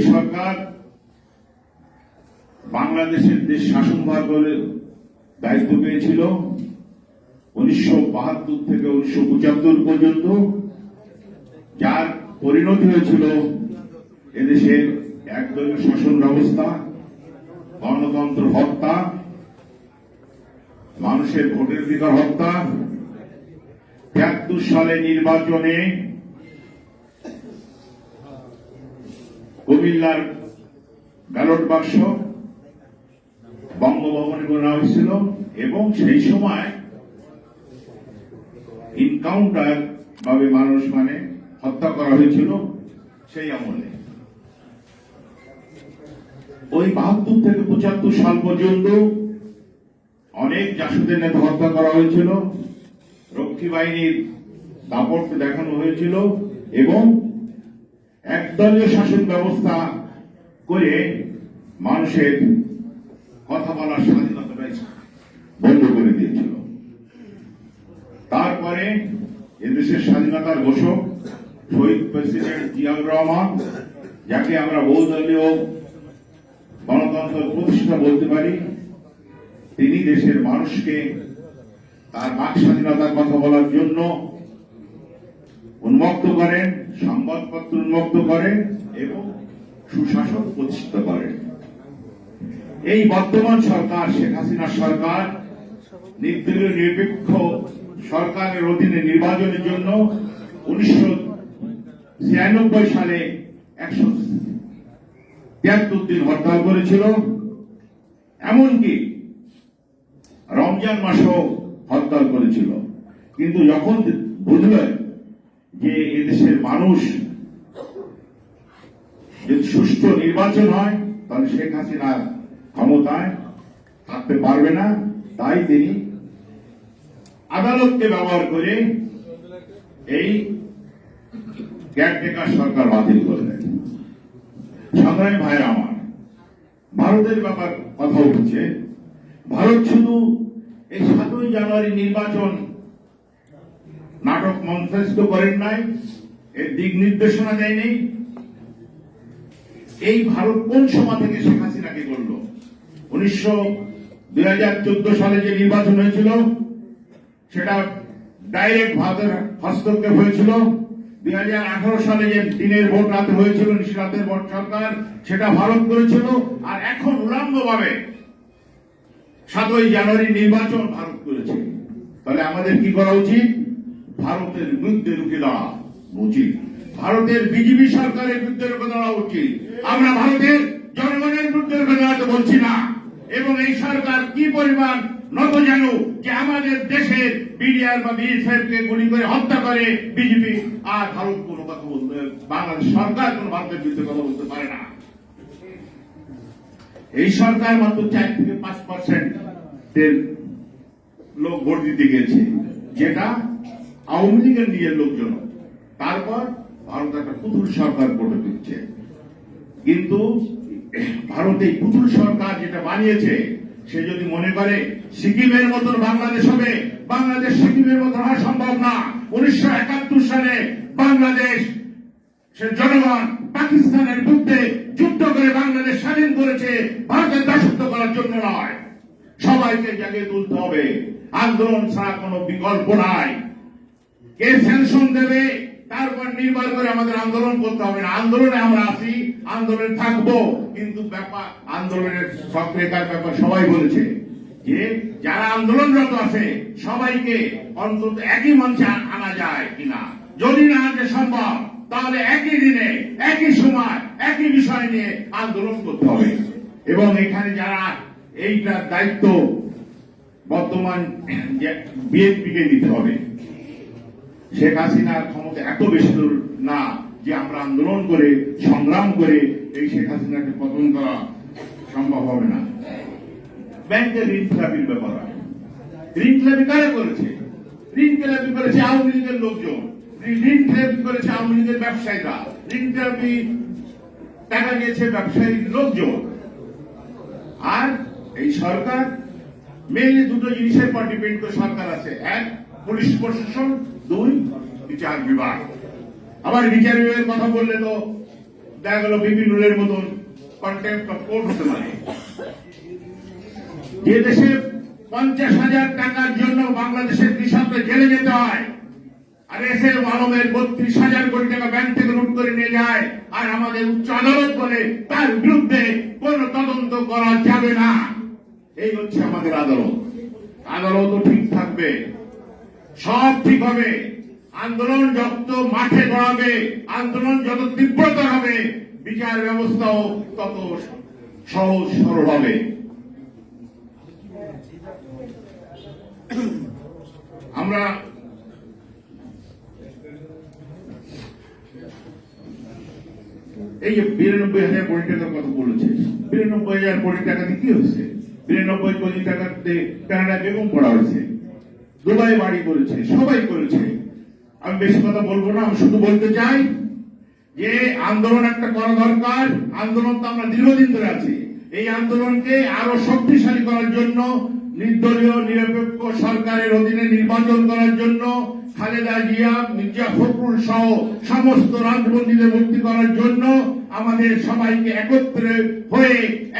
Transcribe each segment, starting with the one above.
সরকার বাংলাদেশের দেশ শাসনভার করে দায়িত্ব পেয়েছিল উনিশশো বাহাত্তর থেকে উনিশশো পঁচাত্তর পর্যন্ত, যার পরিণতি হয়েছিল এদেশের একদলীয় শাসন ব্যবস্থা, গণতন্ত্র হত্যা, মানুষের ভোটের অধিকার হত্যা, তিয়াত্তর সালে নির্বাচনে কুমিল্লার ব্যালট বাক্স বঙ্গভবনে করা হয়েছিল এবং সেই সময় ইনকাউন্টার ভাবে মানুষ মানে হত্যা করা হয়েছিল, সেই আমলে। ওই বাহাত্তর থেকে পঁচাত্তর সাল পর্যন্ত অনেক জাসুদের নেতা হত্যা করা হয়েছিল, রক্ষী বাহিনীর দাপট দেখানো হয়েছিল এবং একদলীয় শাসন ব্যবস্থা করে মানুষের কথা বলার স্বাধীনতাটাই বন্ধ করে দিয়েছিল। তারপরে এদেশের স্বাধীনতার ঘোষক শহীদ প্রেসিডেন্ট জিয়াউর রহমান, যাকে আমরা বহুদলীয় গণতন্ত্র প্রতিষ্ঠা বলতে পারি, তিনি দেশের মানুষকে তার বাক স্বাধীনতার কথা বলার জন্য উন্মুক্ত করেন, সংবাদপত্র উন্মুক্ত করেন এবং সুশাসন প্রতিষ্ঠিত করেন। এই বর্তমান সরকার, শেখ হাসিনা সরকার, নির্দলীয় নিরপেক্ষ সরকারের অধীনে নির্বাচনের জন্য উনিশশো ছিয়ানব্বই সালে একশো তিয়াত্তর দিন হরতাল করেছিল। এমনকি রমজান মাসেও হরতাল করেছিল। কিন্তু যখন বুঝলেন মানুষ যদি সুষ্ঠু নির্বাচন হয়, তাহলে শেখ হাসিনা ক্ষমতায় থাকতে পারবে না। তাই তিনি আদালতকে ব্যবহার করে এই ক্যারটেকার সরকার বাতিল করলেন সংগ্রামী ভাইয়ের আমার, ভারতের ব্যাপার কথা উঠছে। ভারত শুধু এই সাতই জানুয়ারি নির্বাচন নাটক মঞ্চস্থ করেন নাই দিক নির্দেশনা দেয়নি। এই ভারত কোন সময় থেকে শেখ হাসিনাকে করল উনিশশো দুই সালে যে নির্বাচন হয়েছিল, সেটা ডাইরেক্ট ভারতের হস্তক্ষেপ হয়েছিল। দুই হাজার আঠারো সালে যে দিনের ভোট রাতে হয়েছিল নিশিরাতের ভোট সরকার, সেটা ভারত করেছিল। আর এখন উলম্ব ভাবে সাতই জানুয়ারি নির্বাচন ভারত করেছে। তাহলে আমাদের কি করা উচিত? ভারতের বিরুদ্ধে রুখে দেওয়া উচিত। ভারতের বিজেপি সরকারের বিরুদ্ধে দেওয়া উচিত। আমরা ভারতের জনগণের বিরুদ্ধে দেওয়াতে বলছি না। এবং এই সরকার কি পরিমাণ নত জানো যে আমাদের দেশের বিডিআর বা বিএসএফ কে গুলি করে হত্যা করে বিজেপি আর ভারত কোনো কথা বলতে বাংলাদেশ সরকার কোনো ভারতের বিরুদ্ধে কথা বলতে পারে না। এই সরকার মাত্র চার থেকে পাঁচ পার্সেন্ট লোক ভোট দিতে গেছে। যেটা আওয়ামী লীগের নিজের লোকজন। তারপর ভারত একটা পুতুল সরকার গড়ে দিচ্ছে কিন্তু ভারত এই পুতুল সরকার যেটা বানিয়েছে, সে যদি মনে করে সিকিমের মতন বাংলাদেশ হবে, বাংলাদেশ সিকিমের মতন হওয়া সম্ভব না। উনিশশো একাত্তর সালে বাংলাদেশ, সে জনগণ পাকিস্তানের বিরুদ্ধে যুদ্ধ করে বাংলাদেশ স্বাধীন করেছে, ভারতের দাসত্ব করার জন্য নয়। সবাইকে জাগিয়ে তুলতে হবে। আন্দোলন ছাড়া কোনো বিকল্প নাই। কে স্যাংশন দেবে? তারপর নির্ভর করে আমাদের আন্দোলন করতে হবে না। আন্দোলনে আমরা আছি, আন্দোলনে থাকব। কিন্তু ব্যাপার, আন্দোলনের সক্রিয়তার ব্যাপার সবাই বলেছে যে, যারা আন্দোলনরত আছে, সবাইকে অন্তত একই মঞ্চে আনা যায় কিনা। যদি না আনতে সম্ভব, তাহলে একই দিনে, একই সময়, একই বিষয় নিয়ে আন্দোলন করতে হবে। এবং এখানে যারা এইটার দায়িত্ব, বর্তমান বিএনপিকে দিতে হবে। শেখ হাসিনার ক্ষমতা এত বেশি দূর না যে আমরা আন্দোলন করে, সংগ্রাম করে এই শেখ হাসিনাকে পতন করা সম্ভব হবে না। ব্যাংকের ঋণ খেলাপির ব্যাপার। ঋণ খেলাপি কারা করেছে? ঋণ খেলাপি করেছে আওয়ামী লীগের লোকজন। ঋণ- খেলাপি করেছে আওয়ামী লীগের ব্যবসায়ীরা। ঋণ খেলাপি টাকা নিয়েছে ব্যবসায়ী লোকজন। আর এই সরকার মেইনলি দুটো জিনিসের পর ডিপেন্ড করে সরকার আছে। এক, পুলিশ প্রশাসন দুই, বিচার বিভাগ। আবার বিচার বিভাগের কথা বললে তো দেখা গেল বিভিন্নের মতন কন্টেম্প অফ কোর্ট হতে পারে। যে দেশে পঞ্চাশ হাজার টাকার জন্য বাংলাদেশের কৃষকদের জেলে যেতে হয়, আর এসে আলমের বত্রিশ হাজার কোটি টাকা ব্যাংক থেকে লুট করে নিয়ে যায়, আর আমাদের উচ্চ আদালত বলে তার বিরুদ্ধে কোন তদন্ত করা যাবে না। এই হচ্ছে আমাদের আদালত। আদালতও ঠিক থাকবে। সব হবে আন্দোলন যত মাঠে গড়াবে, আন্দোলন যত তীব্রতর হবে, বিচার ব্যবস্থাও তত সহজ সরল হবে। আমরা এই যে বিরানব্বই হাজার কোটি টাকার কথা বলেছে, বিরানব্বই হাজার কোটি টাকাতে কি হয়েছে? বিরানব্বই কোটি টাকাতে কানাডা বেগম পড়া হয়েছে। দুবাই বাড়ি করেছে, সবাই করেছে। আমি বেশি কথা বলব না, আমি শুধু বলতে চাই যে আন্দোলন একটা করা দরকার, আন্দোলন তো আমরা দীর্ঘদিন ধরে আছি। এই আন্দোলনকে আরও শক্তিশালী করার জন্য নির্দলীয়, নিরপেক্ষ সরকারের অধীনে নির্বাচন করার জন্য খালেদা জিয়া, মির্জা ফখরুল সহ সমস্ত রাজবন্দীদের মুক্তি করার জন্য আমাদের সবাইকে একত্রে হয়ে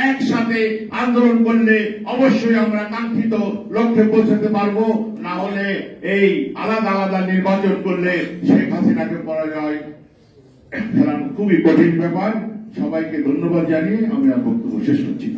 একসাথে আন্দোলন করলে অবশ্যই আমরা কাঙ্ক্ষিত লক্ষ্যে পৌঁছাতে পারব। না হলে এই আলাদা আলাদা নির্বাচন করলে শেখ হাসিনাকে পরাজয় ফেরানো খুবই কঠিন ব্যাপার। সবাইকে ধন্যবাদ জানিয়ে আমি আর বক্তব্য শেষ করছি